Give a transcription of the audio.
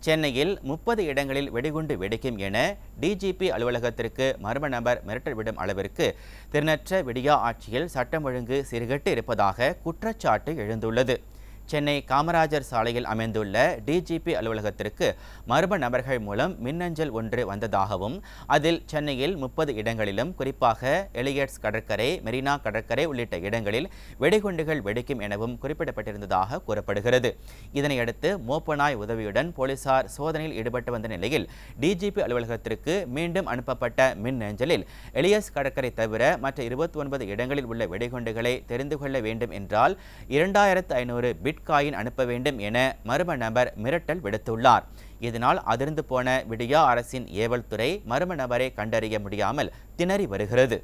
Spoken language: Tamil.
சென்னையில் முப்பது இடங்களில் வெடிகுண்டு வெடிக்கும் என டிஜிபி அலுவலகத்திற்கு மர்ம நபர் மிரட்டல் விடும் அளவிற்கு திறனற்ற விடியா ஆட்சியில் சட்டம் ஒழுங்கு சீர்கெட்டு இருப்பதாக குற்றச்சாட்டு எழுந்துள்ளது. சென்னை காமராஜர் சாலையில் அமைந்துள்ள டிஜிபி அலுவலகத்திற்கு மர்ம நபர்கள் மூலம் மின்னஞ்சல் ஒன்று வந்ததாகவும் அதில் சென்னையில் முப்பது இடங்களிலும் குறிப்பாக எலியட்ஸ் கடற்கரை மெரினா கடற்கரை உள்ளிட்ட இடங்களில் வெடிகுண்டுகள் வெடிக்கும் எனவும் குறிப்பிடப்பட்டிருந்ததாக கூறப்படுகிறது. இதனையடுத்து மோப்பனாய் உதவியுடன் போலீசார் சோதனையில் ஈடுபட்டு வந்த நிலையில் டிஜிபி அலுவலகத்திற்கு மீண்டும் அனுப்பப்பட்ட மின்னஞ்சலில் எலியஸ் கடற்கரை தவிர மற்ற இருபத்தி ஒன்பது இடங்களில் உள்ள வெடிகுண்டுகளை தெரிந்து கொள்ள வேண்டும் என்றால் இரண்டாயிரத்து ஐநூறு பிட் பிட்காயின் அனுப்ப வேண்டும் என மர்ம நபர் மிரட்டல் விடுத்துள்ளார். இதனால் அதிர்ந்து போன விடியா அரசின் ஏவல் துறை மர்ம நபரை கண்டறிய முடியாமல் திணறி வருகிறது.